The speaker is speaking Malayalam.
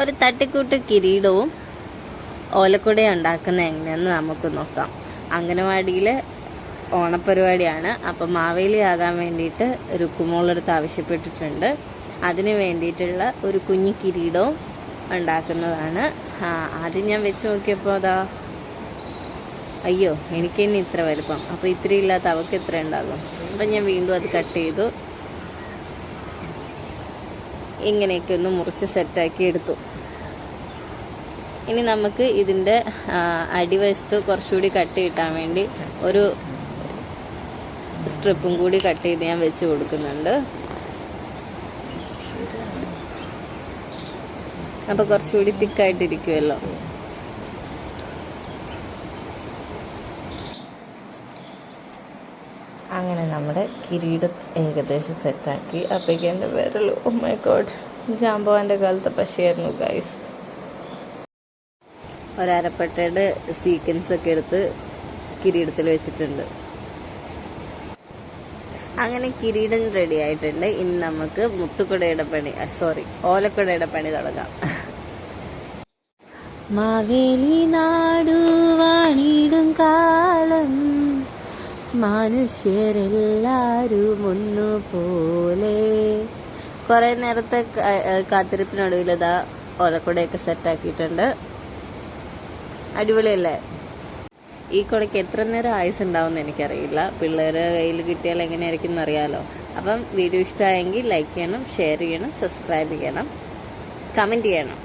ഒരു തട്ടിക്കൂട്ട് കിരീടവും ഓലക്കുടയും ഉണ്ടാക്കുന്ന എങ്ങനെയെന്ന് നമുക്ക് നോക്കാം. അംഗനവാടിയിൽ ഓണപ്പരിപാടിയാണ് അപ്പം മാവേലി ആകാൻ വേണ്ടിയിട്ട് രുക്കുമോളടുത്ത് ആവശ്യപ്പെട്ടിട്ടുണ്ട്. അതിന് വേണ്ടിയിട്ടുള്ള ഒരു കുഞ്ഞു കിരീടവും ഉണ്ടാക്കുന്നതാണ്. ആദ്യം ഞാൻ വെച്ച് നോക്കിയപ്പോൾ അതാ. അയ്യോ എനിക്ക് തന്നെ ഇത്ര വലുപ്പം. അപ്പോൾ ഇത്ര ഇല്ലാത്ത അവൾക്ക് ഇത്ര ഉണ്ടാകും? അപ്പം ഞാൻ വീണ്ടും അത് കട്ട് ചെയ്തു. ഇങ്ങനെയൊക്കെ ഒന്ന് മുറിച്ച് സെറ്റാക്കി എടുത്തു. ഇനി നമുക്ക് ഇതിന്റെ അടിവശത്ത് കുറച്ചുകൂടി കട്ട് കിട്ടാൻ വേണ്ടി ഒരു സ്ട്രിപ്പും കൂടി കട്ട് ചെയ്ത് ഞാൻ വെച്ച് കൊടുക്കുന്നുണ്ട്. അപ്പോൾ കുറച്ചുകൂടി തിക്കായിട്ടിരിക്കുമല്ലോ അങ്ങനെ നമ്മുടെ കിരീടം ഏകദേശം സെറ്റാക്കി. അപ്പോഴേക്കും എന്റെ വിരൽ ഓ മൈ ഗോഡ് ജാമ്പവാന്റെ കാലത്തെ പശയായിരുന്നു ഗൈസ് ഒരരപ്പട്ടയുടെ സീക്വൻസ് ഒക്കെ എടുത്ത് കിരീടത്തിൽ വെച്ചിട്ടുണ്ട്. അങ്ങനെ കിരീടം റെഡി ആയിട്ടുണ്ട്. ഇനി നമുക്ക് മുത്തുക്കുടയുടെ പണി സോറി ഓലക്കുടയുടെ പണി തുടങ്ങാം. മാവേലി നാടു വാണിടും കാലം മനുഷ്യരെല്ലാരും ഒന്നുപോലെ കുറെ നേരത്തെ കാത്തിരിപ്പിനൊടുവിൽ ഇതാ ഓലക്കുടയൊക്കെ സെറ്റാക്കിയിട്ടുണ്ട്. അടിപൊളിയല്ലേ? ഈ കുടയ്ക്ക് എത്ര നേരം ആയുസ് ഉണ്ടാവും എനിക്കറിയില്ല. പിള്ളേരെ കയ്യിൽ കിട്ടിയാൽ എങ്ങനെയായിരിക്കും എന്നറിയാലോ. അപ്പം വീഡിയോ ഇഷ്ടമായെങ്കിൽ ലൈക്ക് ചെയ്യണം ഷെയർ ചെയ്യണം സബ്സ്ക്രൈബ് ചെയ്യണം കമന്റ് ചെയ്യണം.